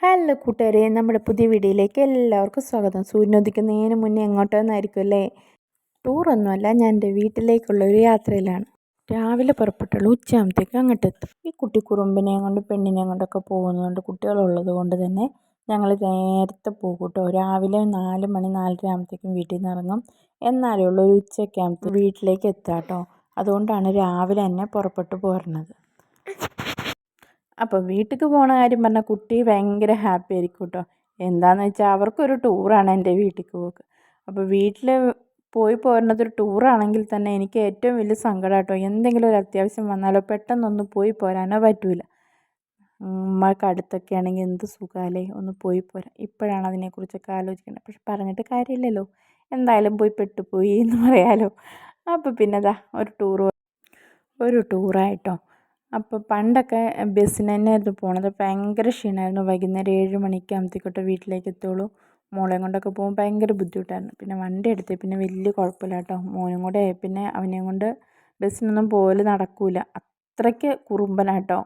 Hello കൂട്ടുകാരെ നമ്മുടെ പുതിയ വീഡിയോയിലേക്ക് എല്ലാവർക്കും സ്വാഗതം. സൂര്യനോദിക്കുന്നതിന് മുന്നേ എങ്ങോട്ടോന്നായിരിക്കും അല്ലേ? ടൂറൊന്നുമല്ല ഞാൻ എന്റെ വീട്ടിലേക്കുള്ള ഒരു യാത്രയിലാണ്. രാവിലെ പുറപ്പെട്ടുള്ളൂ ഉച്ചയാകുമ്പോഴത്തേക്ക് അങ്ങോട്ട് എത്തും. ഈ കുട്ടി കുറുമ്പിനെയും കൊണ്ട് പെണ്ണിനെയും കൊണ്ടൊക്കെ പോകുന്നതുകൊണ്ട് കുട്ടികളുള്ളത് കൊണ്ട് തന്നെ ഞങ്ങൾ നേരത്തെ പോകും കേട്ടോ. രാവിലെ നാല് മണി നാലര ആകുമ്പോഴത്തേക്കും വീട്ടിൽ നിന്ന് ഇറങ്ങും. എന്നാലേ ഉള്ളൂ ഒരു ഉച്ചയൊക്കെ വീട്ടിലേക്ക് എത്താം കേട്ടോ. അതുകൊണ്ടാണ് രാവിലെ തന്നെ പുറപ്പെട്ടു പോരുന്നത്. അപ്പോൾ വീട്ടിലേക്ക് പോണ കാര്യം പറഞ്ഞാൽ കുട്ടി ഭയങ്കര ഹാപ്പി ആയിരിക്കും കേട്ടോ എന്താണെന്ന് വെച്ചാൽ അവർക്കൊരു ടൂറാണ് എന്റെ വീട്ടിലേക്ക് പോക്ക്. അപ്പോൾ വീട്ടിൽ പോയി പോരുന്നത് ഒരു ടൂറാണെങ്കിൽ തന്നെ എനിക്ക് ഏറ്റവും വലിയ സങ്കടം കേട്ടോ എന്തെങ്കിലും ഒരു അത്യാവശ്യം വന്നാലോ പെട്ടെന്നൊന്ന് പോയി പോരാനോ പറ്റൂല. ഉമ്മക്ക് അടുത്തൊക്കെ ആണെങ്കിൽ എന്ത് സുഖമല്ലേ ഒന്ന് പോയി പോരാം. ഇപ്പോഴാണ് അതിനെക്കുറിച്ചൊക്കെ ആലോചിക്കേണ്ടത്. പക്ഷെ പറഞ്ഞിട്ട് കാര്യമില്ലല്ലോ. എന്തായാലും പോയി പെട്ടുപോയി എന്ന് പറയാലോ. അപ്പോൾ പിന്നെ ദാ ഒരു ടൂർ ഒരു ടൂറായിട്ടോ അപ്പോൾ പണ്ടൊക്കെ ബസ്സിന് തന്നെയായിരുന്നു പോണത്. ഭയങ്കര ക്ഷീണമായിരുന്നു വൈകുന്നേരം ഏഴ് മണിക്കാകുമ്പോഴത്തേക്കൊട്ട് വീട്ടിലേക്ക് എത്തുള്ളൂ. മോളെയും കൊണ്ടൊക്കെ പോകുമ്പോൾ ഭയങ്കര ബുദ്ധിമുട്ടായിരുന്നു. പിന്നെ വണ്ടി എടുത്തേ പിന്നെ വലിയ കുഴപ്പമില്ല കേട്ടോ മോനും കൂടെ പിന്നെ അവനെയും കൊണ്ട് ബസ്സിനൊന്നും പോകൽ നടക്കില്ല അത്രയ്ക്ക് കുറുമ്പനാട്ടോ.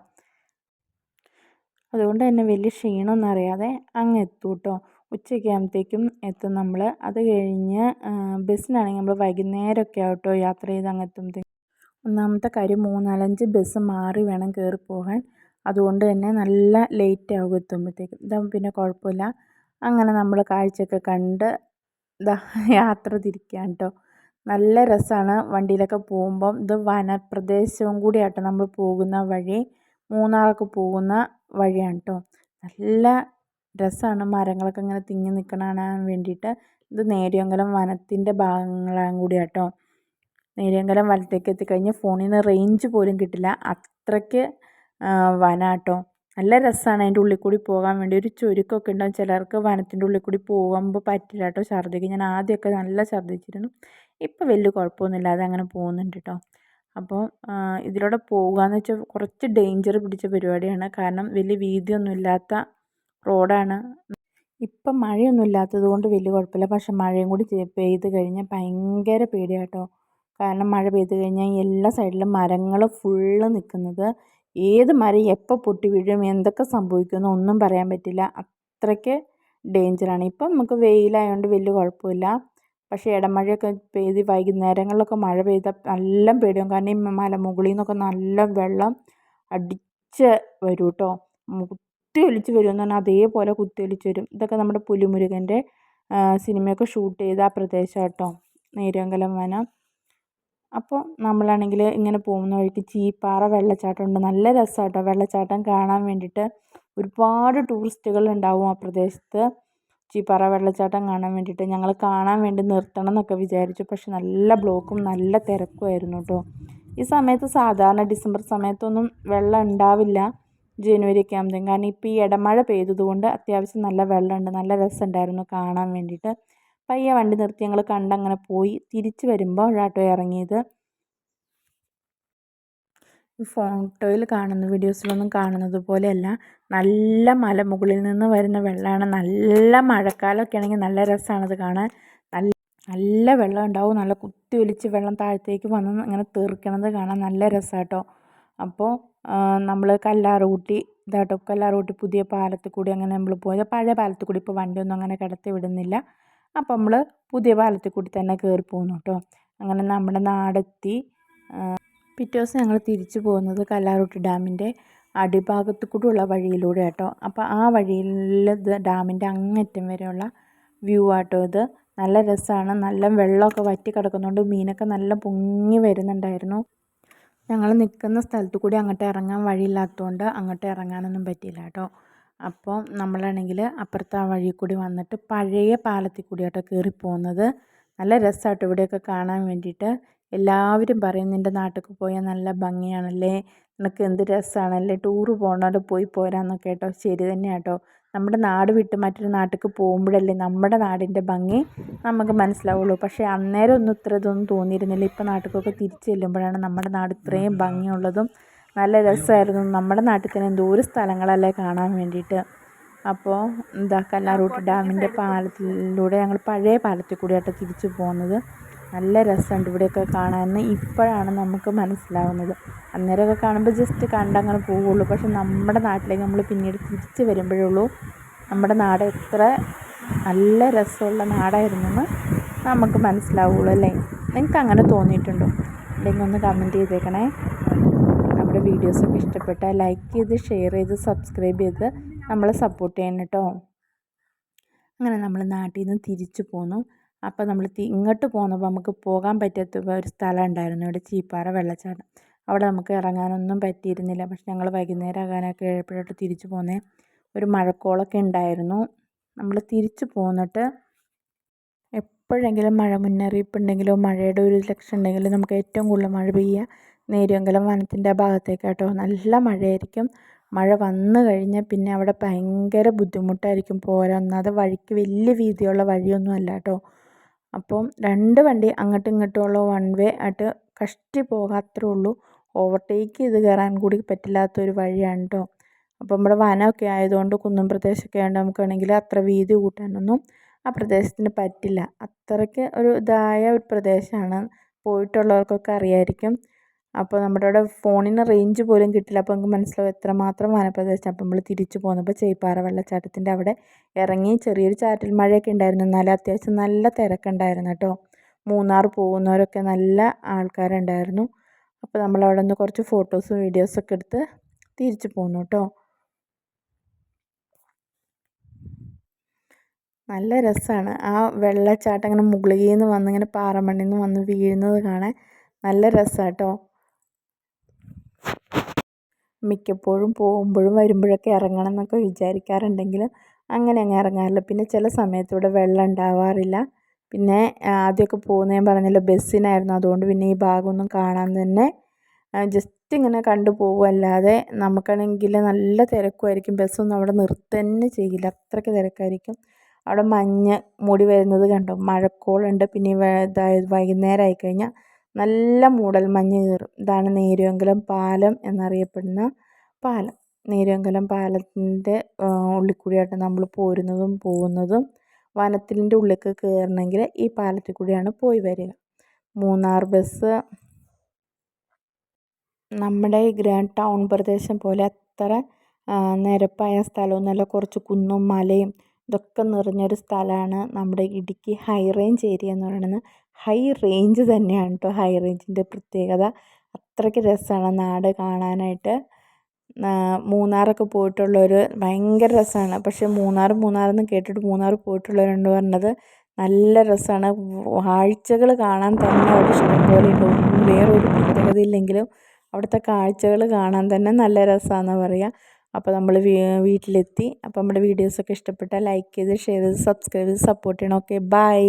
അതുകൊണ്ട് തന്നെ വലിയ ക്ഷീണമൊന്നും അറിയാതെ അങ്ങ് എത്തും കേട്ടോ ഉച്ചയ്ക്ക് ആകുമ്പോഴത്തേക്കും എത്തും നമ്മൾ അത് കഴിഞ്ഞ് ബസ്സിനാണെങ്കിൽ നമ്മൾ വൈകുന്നേരമൊക്കെ ആവട്ടോ യാത്ര ചെയ്ത് അങ്ങ് എത്തുമ്പോഴത്തേക്കും ഒന്നാമത്തെ കാര്യം മൂന്നാലഞ്ച് ബസ് മാറി വേണം കയറി പോകാൻ. അതുകൊണ്ട് തന്നെ നല്ല ലേറ്റ് ആകും എത്തുമ്പോഴത്തേക്കും ഇതാകുമ്പോൾ പിന്നെ കുഴപ്പമില്ല. അങ്ങനെ നമ്മൾ കാഴ്ചയൊക്കെ കണ്ട് ഇതാ യാത്ര തിരിക്കുകയാണ് കേട്ടോ നല്ല രസമാണ് വണ്ടിയിലൊക്കെ പോകുമ്പം. ഇത് വനപ്രദേശവും കൂടിയാട്ടോ നമ്മൾ പോകുന്ന വഴി. മൂന്നാറൊക്കെ പോകുന്ന വഴിയാണ് കേട്ടോ നല്ല രസമാണ് മരങ്ങളൊക്കെ ഇങ്ങനെ തിങ്ങി നിൽക്കണ കാണാൻ വേണ്ടിയിട്ട്. ഇത് നേരിയെങ്കിലും വനത്തിന്റെ ഭാഗങ്ങളാണ് കൂടിയാട്ടോ. നേരിയമംഗലം വലത്തേക്ക് എത്തിക്കഴിഞ്ഞാൽ ഫോണിൽ നിന്ന് റേഞ്ച് പോലും കിട്ടില്ല. അത്രയ്ക്ക് വനാട്ടോ. നല്ല രസമാണ് അതിന്റെ ഉള്ളിൽ കൂടി പോകാൻ വേണ്ടി. ഒരു ചുരുക്കമൊക്കെ ഉണ്ടാവും. ചിലർക്ക് വനത്തിന്റെ ഉള്ളിൽ കൂടി പോകുമ്പോൾ പറ്റില്ല കേട്ടോ ഛർദ്ദിക്കും. ഞാൻ ആദ്യമൊക്കെ നല്ല ഛർദ്ദിച്ചിരുന്നു. ഇപ്പോൾ വലിയ കുഴപ്പമൊന്നുമില്ലാതെ അങ്ങനെ പോകുന്നുണ്ട് കേട്ടോ അപ്പോൾ ഇതിലൂടെ പോകുകയെന്ന് വെച്ചാൽ കുറച്ച് ഡേഞ്ചർ പിടിച്ച പരിപാടിയാണ്. കാരണം വലിയ വീതിയൊന്നും ഇല്ലാത്ത റോഡാണ്. ഇപ്പം മഴയൊന്നും ഇല്ലാത്തത് കൊണ്ട് വലിയ കുഴപ്പമില്ല. പക്ഷെ മഴയും കൂടി പെയ്ത് കഴിഞ്ഞാൽ ഭയങ്കര പേടിയാട്ടോ. കാരണം മഴ പെയ്ത് കഴിഞ്ഞാൽ എല്ലാ സൈഡിലും മരങ്ങൾ ഫുള്ള് നിൽക്കുന്നത്. ഏത് മരം എപ്പോൾ പൊട്ടി വീഴും എന്തൊക്കെ സംഭവിക്കുമെന്ന് ഒന്നും പറയാൻ പറ്റില്ല. അത്രയ്ക്ക് ഡേഞ്ചറാണ് ഇപ്പം നമുക്ക് വെയിലായതുകൊണ്ട് വലിയ കുഴപ്പമില്ല. പക്ഷേ ഇടമഴയൊക്കെ പെയ്ത് വൈകുന്നേരങ്ങളിലൊക്കെ മഴ പെയ്താൽ നല്ല പേടിയാകും കാരണം ഈ മലമുകളിൽ നിന്നൊക്കെ നല്ല വെള്ളം അടിച്ച് വരും കേട്ടോ കുത്തി ഒലിച്ച് വരുമെന്ന് പറഞ്ഞാൽ അതേപോലെ കുത്തി ഒലിച്ച് വരും. ഇതൊക്കെ നമ്മുടെ പുലിമുരുകന്റെ സിനിമയൊക്കെ ഷൂട്ട് ചെയ്ത ആ പ്രദേശം കേട്ടോ നേര്യമംഗലം വനം. അപ്പോൾ നമ്മളാണെങ്കിൽ ഇങ്ങനെ പോകുന്ന വഴിക്ക് ചീപ്പാറ വെള്ളച്ചാട്ടം ഉണ്ട് നല്ല രസമാണ് കേട്ടോ വെള്ളച്ചാട്ടം കാണാൻ വേണ്ടിയിട്ട് ഒരുപാട് ടൂറിസ്റ്റുകൾ ഉണ്ടാവും ആ പ്രദേശത്ത്. ചീപ്പാറ വെള്ളച്ചാട്ടം കാണാൻ വേണ്ടിയിട്ട് ഞങ്ങൾ കാണാൻ വേണ്ടി നിർത്തണം എന്നൊക്കെ വിചാരിച്ചു. പക്ഷെ നല്ല ബ്ലോക്കും നല്ല തിരക്കും ആയിരുന്നു കേട്ടോ ഈ സമയത്ത് സാധാരണ ഡിസംബർ സമയത്തൊന്നും വെള്ളം ഉണ്ടാവില്ല. ജനുവരി ഒക്കെ കാരണം ഇപ്പോൾ ഈ ഇടമഴ പെയ്തതുകൊണ്ട് അത്യാവശ്യം നല്ല വെള്ളമുണ്ട്. നല്ല രസമുണ്ടായിരുന്നു കാണാൻ വേണ്ടിയിട്ട് പയ്യെ വണ്ടി നിർത്തി ഞങ്ങൾ കണ്ടങ്ങനെ പോയി. തിരിച്ചു തിരിച്ച് വരുമ്പോഴാട്ടോ ഇറങ്ങിയത് ഫോട്ടോയിൽ കാണുന്ന വീഡിയോസിലൊന്നും കാണുന്നത് പോലെയല്ല. നല്ല മലമുകളിൽ നിന്ന് വരുന്ന വെള്ളമാണ് നല്ല മഴക്കാലമൊക്കെ ആണെങ്കിൽ നല്ല രസമാണത് കാണാൻ. നല്ല നല്ല വെള്ളം ഉണ്ടാവും. നല്ല കുത്തി ഒലിച്ച് വെള്ളം താഴത്തേക്ക് വന്ന് ഇങ്ങനെ തീർക്കണത് കാണാൻ നല്ല രസമാട്ടോ അപ്പോൾ നമ്മൾ കല്ലാറുകൂട്ടി ഇതാട്ടോ കല്ലാറുകൂട്ടി പുതിയ പാലത്തിൽ കൂടി അങ്ങനെ നമ്മൾ പോയത്. പഴയ പാലത്തിൽ കൂടി ഇപ്പോൾ വണ്ടിയൊന്നും അങ്ങനെ കിടത്തി വിടുന്നില്ല. അപ്പോൾ നമ്മൾ പുതിയ പാലത്തിൽ കൂടി തന്നെ കയറി പോകുന്നു കേട്ടോ അങ്ങനെ നമ്മുടെ നാടെത്തി പിറ്റേ ദിവസം ഞങ്ങൾ തിരിച്ചു പോകുന്നത് കല്ലാറോട്ട് ഡാമിന്റെ അടിഭാഗത്തു കൂടെയുള്ള വഴിയിലൂടെ കേട്ടോ അപ്പോൾ ആ വഴിയിൽ ഡാമിന്റെ അങ്ങറ്റം വരെയുള്ള വ്യൂ ആട്ടോ ഇത്. നല്ല രസമാണ് നല്ല വെള്ളമൊക്കെ വറ്റി കിടക്കുന്നതുകൊണ്ട് മീനൊക്കെ നല്ല പൊങ്ങി വരുന്നുണ്ടായിരുന്നു. ഞങ്ങൾ നിൽക്കുന്ന സ്ഥലത്തു കൂടി അങ്ങോട്ട് ഇറങ്ങാൻ വഴിയില്ലാത്തതുകൊണ്ട് അങ്ങോട്ട് ഇറങ്ങാനൊന്നും പറ്റിയില്ല കേട്ടോ അപ്പോൾ നമ്മളാണെങ്കിൽ അപ്പുറത്തെ ആ വഴി കൂടി വന്നിട്ട് പഴയ പാലത്തിൽ കൂടി കയറിപ്പോകുന്നത്. കയറി പോകുന്നത് നല്ല രസമാട്ടോ ഇവിടെയൊക്കെ കാണാൻ വേണ്ടിയിട്ട്. എല്ലാവരും പറയും നിന്റെ നാട്ടിൽ പോയാൽ നല്ല ഭംഗിയാണല്ലേ? നിനക്ക് എന്ത് രസമാണല്ലേ ടൂറ് പോകണോടെ പോയി പോരാന്നൊക്കെ കേട്ടോ. ശരി തന്നെയാണ് കേട്ടോ നമ്മുടെ നാട് വിട്ട് മറ്റൊരു നാട്ടിലേക്ക് പോകുമ്പോഴല്ലേ നമ്മുടെ നാടിന്റെ ഭംഗി നമുക്ക് മനസ്സിലാവുള്ളൂ. പക്ഷേ അന്നേരം ഒന്നും ഇത്ര ഇതൊന്നും തോന്നിയിരുന്നില്ല. ഇപ്പോൾ നാട്ടിലേക്കൊക്കെ തിരിച്ചു ചെല്ലുമ്പോഴാണ് നമ്മുടെ നാട് ഇത്രയും ഭംഗിയുള്ളതും നല്ല രസമായിരുന്നു. നമ്മുടെ നാട്ടിൽ തന്നെ എന്തോരം സ്ഥലങ്ങളല്ലേ കാണാൻ വേണ്ടിയിട്ട്. അപ്പോൾ എന്താ കല്ലാറൂട്ട് ഡാമിന്റെ പാലത്തിലൂടെ ഞങ്ങൾ പഴയ പാലത്തിൽ കൂടിയായിട്ട് തിരിച്ചു പോകുന്നത്. നല്ല രസമുണ്ട് ഇവിടെയൊക്കെ കാണാൻ. ഇപ്പോഴാണ് നമുക്ക് മനസ്സിലാവുന്നത്. അന്നേരമൊക്കെ കാണുമ്പോൾ ജസ്റ്റ് കണ്ടങ്ങനെ പോവുള്ളൂ പക്ഷെ നമ്മുടെ നാട്ടിലേക്ക് നമ്മൾ പിന്നീട് തിരിച്ച് വരുമ്പോഴേ ഉള്ളൂ. നമ്മുടെ നാട് എത്ര നല്ല രസമുള്ള നാടായിരുന്നെന്ന് നമുക്ക് മനസ്സിലാവുള്ളൂ അല്ലേ? നിങ്ങൾക്ക് അങ്ങനെ തോന്നിയിട്ടുണ്ടോ? അല്ലെങ്കിൽ ഒന്ന് കമന്റ് ചെയ്തേക്കണേ. നമ്മുടെ വീഡിയോസൊക്കെ ഇഷ്ടപ്പെട്ടാൽ ലൈക്ക് ചെയ്ത് ഷെയർ ചെയ്ത് സബ്സ്ക്രൈബ് ചെയ്ത് നമ്മളെ സപ്പോർട്ട് ചെയ്യണം കേട്ടോ. അങ്ങനെ നമ്മൾ നാട്ടിൽ നിന്ന് തിരിച്ചു പോന്നു. അപ്പോൾ നമ്മൾ ഇങ്ങോട്ട് പോന്നപ്പോൾ നമുക്ക് പോകാൻ പറ്റാത്ത ഒരു സ്ഥലം ഉണ്ടായിരുന്നു. ഇവിടെ ചീപ്പാറ വെള്ളച്ചാട്ടം. അവിടെ നമുക്ക് ഇറങ്ങാനൊന്നും പറ്റിയിരുന്നില്ല. പക്ഷെ ഞങ്ങൾ വൈകുന്നേരം ആകാനൊക്കെ ഏഴപ്പോഴോട്ട് തിരിച്ചു പോന്നേ. ഒരു മഴക്കോളൊക്കെ ഉണ്ടായിരുന്നു. നമ്മൾ തിരിച്ചു പോന്നിട്ട് എപ്പോഴെങ്കിലും മഴ മുന്നറിയിപ്പ് ഉണ്ടെങ്കിലോ മഴയുടെ ഒരു ലക്ഷ്യം ഉണ്ടെങ്കിലോ നമുക്ക് ഏറ്റവും കൂടുതൽ മഴ പെയ്യുക നേരിയങ്കലം വനത്തിന്റെ ഭാഗത്തേക്കാട്ടോ നല്ല മഴയായിരിക്കും. മഴ വന്നു കഴിഞ്ഞാൽ പിന്നെ അവിടെ ഭയങ്കര ബുദ്ധിമുട്ടായിരിക്കും പോരാൻ. ഒന്നാതെ വഴിക്ക് വലിയ വീതിയുള്ള വഴിയൊന്നും അല്ല കേട്ടോ. അപ്പം രണ്ട് വണ്ടി അങ്ങോട്ടും ഇങ്ങോട്ടുമുള്ള വൺ വേ ആയിട്ട് കഷ്ടി പോകാത്രേ ഉള്ളൂ. ഓവർടേക്ക് ചെയ്ത് കയറാൻ കൂടി പറ്റില്ലാത്തൊരു വഴിയാണ് കേട്ടോ. അപ്പം നമ്മുടെ വനമൊക്കെ ആയതുകൊണ്ട് കുന്നും പ്രദേശമൊക്കെ ആയതുകൊണ്ട് നമുക്ക് വേണമെങ്കിൽ അത്ര വീതി കൂട്ടാനൊന്നും ആ പ്രദേശത്തിന് പറ്റില്ല. അത്രയ്ക്ക് ഒരു ഇതായ ഒരു പ്രദേശമാണ്. പോയിട്ടുള്ളവർക്കൊക്കെ അറിയായിരിക്കും. അപ്പോൾ നമ്മുടെ അവിടെ ഫോണിന് റേഞ്ച് പോലും കിട്ടില്ല. അപ്പോൾ നമുക്ക് മനസ്സിലാവും എത്രമാത്രം വനപ്രദേശം. അപ്പോൾ നമ്മൾ തിരിച്ചു പോന്നപ്പോൾ ചേപ്പാറ വെള്ളച്ചാട്ടത്തിന്റെ അവിടെ ഇറങ്ങി ചെറിയൊരു ചാറ്റൽ മഴയൊക്കെ ഉണ്ടായിരുന്നു. എന്നാലും അത്യാവശ്യം നല്ല തിരക്കുണ്ടായിരുന്നു കേട്ടോ. മൂന്നാർ പോകുന്നവരൊക്കെ നല്ല ആൾക്കാരുണ്ടായിരുന്നു. അപ്പോൾ നമ്മൾ അവിടെ നിന്ന് കുറച്ച് ഫോട്ടോസും വീഡിയോസൊക്കെ എടുത്ത് തിരിച്ചു പോന്നു കേട്ടോ. നല്ല രസമാണ് ആ വെള്ളച്ചാട്ടം ഇങ്ങനെ മുകളിൽ നിന്ന് വന്ന് ഇങ്ങനെ പാറമണ്ണിൽ നിന്ന് വന്ന് വീഴുന്നത് കാണാൻ നല്ല രസമാണ് കേട്ടോ. മിക്കപ്പോഴും പോകുമ്പോഴും വരുമ്പോഴൊക്കെ ഇറങ്ങണം എന്നൊക്കെ വിചാരിക്കാറുണ്ടെങ്കിലും അങ്ങനെ അങ്ങ് ഇറങ്ങാറില്ല. പിന്നെ ചില സമയത്ത് ഇവിടെ വെള്ളം ഉണ്ടാവാറില്ല. പിന്നെ ആദ്യമൊക്കെ പോകുന്നത് ഞാൻ പറഞ്ഞല്ലോ ബസ്സിനായിരുന്നു. അതുകൊണ്ട് പിന്നെ ഈ ഭാഗമൊന്നും കാണാൻ തന്നെ ജസ്റ്റ് ഇങ്ങനെ കണ്ടു പോകുമല്ലാതെ നമുക്കാണെങ്കിൽ നല്ല തിരക്കുമായിരിക്കും. ബസ്സൊന്നും അവിടെ നിർത്തന്നെ തന്നെ ചെയ്യില്ല. അത്രയ്ക്ക് തിരക്കായിരിക്കും. അവിടെ മഞ്ഞ് മൂടി വരുന്നത് കണ്ടോ? മഴക്കോളുണ്ട്. പിന്നെ ഇതായത് വൈകുന്നേരം ആയിക്കഴിഞ്ഞാൽ നല്ല മൂടൽ മഞ്ഞ് കയറും. ഇതാണ് നേര്യമംഗലം പാലം എന്നറിയപ്പെടുന്ന പാലം. നേര്യമംഗലം പാലത്തിന്റെ ഉള്ളിൽ കൂടിയായിട്ട് നമ്മൾ പോരുന്നതും പോകുന്നതും വനത്തിന്റെ ഉള്ളിലേക്ക് കയറണമെങ്കിൽ ഈ പാലത്തിൽ കൂടിയാണ് പോയി വരിക. മൂന്നാർ ബസ് നമ്മുടെ ഈ ഗ്രാൻഡ് ടൗൺ പ്രദേശം പോലെ അത്ര നിരപ്പായ സ്ഥലമൊന്നുമല്ല. കുറച്ച് കുന്നും മലയും ഇതൊക്കെ നിറഞ്ഞൊരു സ്ഥലമാണ് നമ്മുടെ ഇടുക്കി ഹൈ റേഞ്ച് ഏരിയ എന്ന് പറയുന്നത്. ഹൈ റേഞ്ച് തന്നെയാണ് കേട്ടോ ഹൈ റേഞ്ചിന്റെ പ്രത്യേകത. അത്രയ്ക്ക് രസമാണ് നാട് കാണാനായിട്ട്. മൂന്നാറൊക്കെ പോയിട്ടുള്ളവർ ഭയങ്കര രസമാണ്. പക്ഷേ മൂന്നാർ മൂന്നാറെന്ന് കേട്ടിട്ട് മൂന്നാർ പോയിട്ടുള്ളവരുണ്ട് പറഞ്ഞത് നല്ല രസമാണ്. കാഴ്ചകൾ കാണാൻ തന്നെ ഒരു ഇഷ്ടം പോലെ ഉണ്ട്. വേറൊരു പ്രത്യേകത ഇല്ലെങ്കിലും അവിടുത്തെ കാഴ്ചകൾ കാണാൻ തന്നെ നല്ല രസമാണെന്ന് പറയുക അപ്പോൾ നമ്മൾ വീട്ടിലെത്തി. അപ്പോൾ നമ്മുടെ വീഡിയോസൊക്കെ ഇഷ്ടപ്പെട്ടാൽ ലൈക്ക് ചെയ്ത് ഷെയർ ചെയ്ത് സബ്സ്ക്രൈബ് ചെയ്ത് സപ്പോർട്ട് ചെയ്യണം. Okay bye.